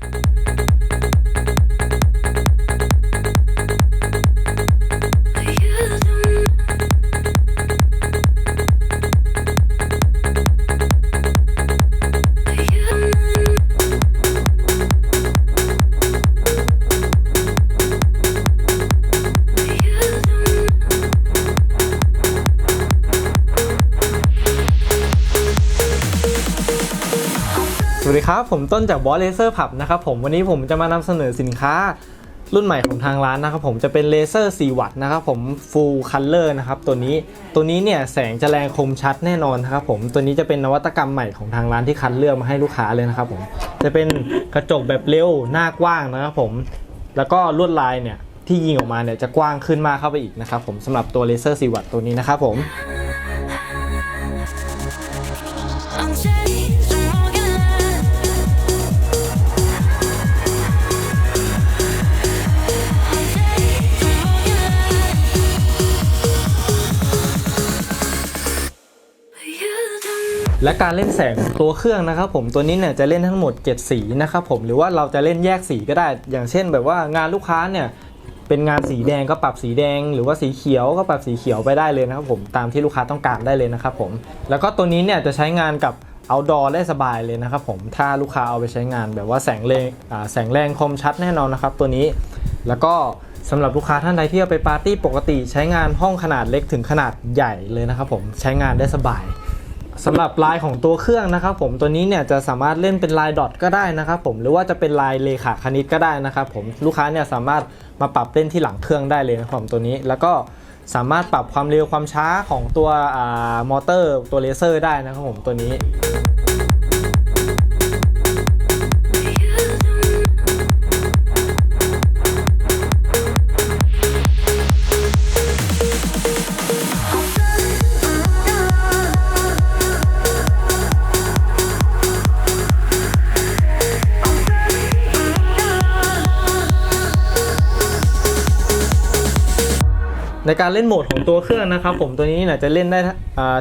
ส วัสดีครับ ผมต้นจากบอสเลเซอร์ผับนะครับผมวันนี้ผมจะมานำเสนอสินค้ารุ่นใหม่ของทางร้านนะครับผมจะเป็นเลเซอร์4วัตต์นะครับผม Full Color นะครับตัวนี้ตัวนี้เนี่ยแสงจะแรงคมชัดแน่นอนนะครับผมตัวนี้จะเป็นนวัตกรรมใหม่ของทางร้านที่คัดเลือกมาให้ลูกค้าเลยนะครับผมจะเป็นกระจกแบบเร็วหน้ากว้างนะครับผมแล้วก็ลวดลายเนี่ยที่ยิงออกมาเนี่ยจะกว้างขึ้นมากเข้าไปอีกนะครับผมสำหรับตัวเลเซอร์4วัตต์ตัวนี้นะครับผม และการเล่นแสงของตัวเครื่องนะครับผมตัวนี้เนี่ยจะเล่นทั้งหมด 7 สีนะครับผมหรือว่าเราจะเล่นแยกสีก็ได้ อย่างเช่น แบบว่างานลูกค้าเนี่ยเป็นงานสีแดงก็ปรับสีแดง หรือว่าสีเขียวก็ปรับสีเขียวไปได้เลยนะครับผมตามที่ลูกค้าต้องการได้เลยนะครับผมแล้วก็ตัวนี้เนี่ยจะใช้งานกับ outdoor ได้สบายเลยนะครับผมถ้าลูกค้าเอาไปใช้งานแบบว่าแสงแรงอ่าแสงแรงคมชัดแน่นอนนะครับตัวนี้ แล้วก็สำหรับลูกค้าท่านใดที่เอาไปปาร์ตี้ปกติ ใช้งานห้องขนาดเล็กถึงขนาดใหญ่เลยนะครับผมใช้งานได้สบาย สำหรับลายของตัวเครื่องนะครับผมตัวนี้เนี่ยจะสามารถเล่นเป็นลายดอทก็ได้นะครับผมหรือว่าจะเป็นลายเลขาคณิตก็ได้นะครับผมลูกค้าเนี่ยสามารถมาปรับเล่นที่หลังเครื่องได้เลยนะครับผมตัวนี้แล้วก็สามารถปรับความเร็วความช้าของตัวอมอเตอร์ตัวเลเซอร์ได้นะครับผมตัวนี้ ในการเล่นโหมดของตัวเครื่องนะครับ ผมตัวนี้เนี่ยจะเล่นได้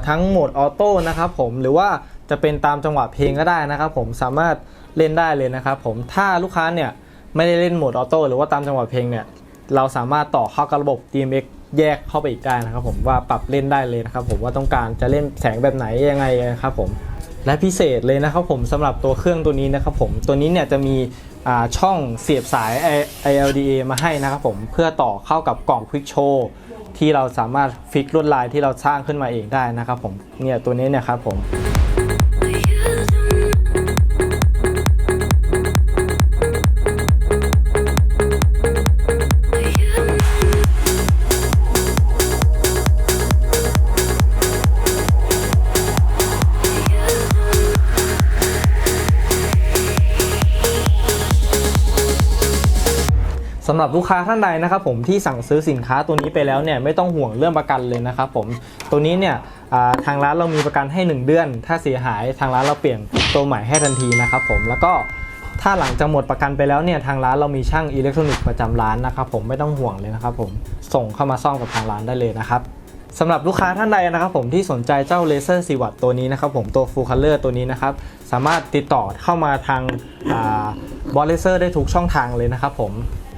ทั้งโหมดออโต้นะครับผมหรือว่าจะเป็นตามจังหวะเพลงก็ได้นะครับผมสามารถเล่นได้เลยนะครับผมถ้าลูกค้าเนี่ยไม่ได้เล่นโหมดออโต้หรือว่าตามจังหวะเพลงเนี่ยเราสามารถต่อเข้ากับระบบ DMX แยกเข้าไปอีกได้นะครับผมว่าปรับเล่นได้เลยนะครับผมว่าต้องการจะเล่นแสงแบบไหนยังไงนะครับผม และพิเศษเลยนะครับผมสำหรับตัวเครื่องตัวนี้นะครับผมตัวนี้เนี่ยจะมีช่องเสียบสาย ILDA มาให้นะครับผมเพื่อต่อเข้ากับกล่อง Quick Show ที่เราสามารถฟิกลวดลายที่เราสร้างขึ้นมาเองได้นะครับผมเนี่ยตัวนี้เนี่ยครับผม สำหรับลูกค้าท่านใดนะครับผมที่สั่งซื้อสินค้าตัวนี้ไปแล้วเนี่ยไม่ต้องห่วงเรื่องประกันเลยนะครับผมตัวนี้เนี่ยทางร้านเรามีประกันให้ 1 เดือน ถ้าเสียหายทางร้านเราเปลี่ยนตัวใหม่ให้ทันทีนะครับผมแล้วก็ถ้าหลังจากหมดประกันไปแล้วเนี่ยทางร้านเรามีช่างอิเล็กทรอนิกส์ประจำร้านนะครับผมไม่ต้องห่วงเลยนะครับผมส่งเข้ามาซ่อมกับทางร้านได้เลยนะครับสำหรับลูกค้าท่านใดนะครับผมที่สนใจเจ้าเลเซอร์4วัตต์ตัวนี้นะครับผมตัว Full Color ตัวนี้นะครับสามารถติดต่อเข้ามาทางบอสเลเซอร์ได้ทุกช่องทางเลยนะครับผม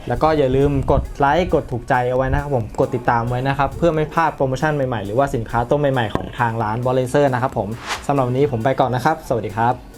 แล้วก็อย่าลืมกดไลค์กดถูกใจเอาไว้นะครับผมกดติดตามไว้นะครับ เพื่อไม่พลาดโปรโมชั่นใหม่ๆ หรือว่าสินค้าตัวใหม่ๆของทางร้านบอลเลเซอร์นะครับผมสำหรับวันนี้ผมไปก่อนนะครับ สวัสดีครับ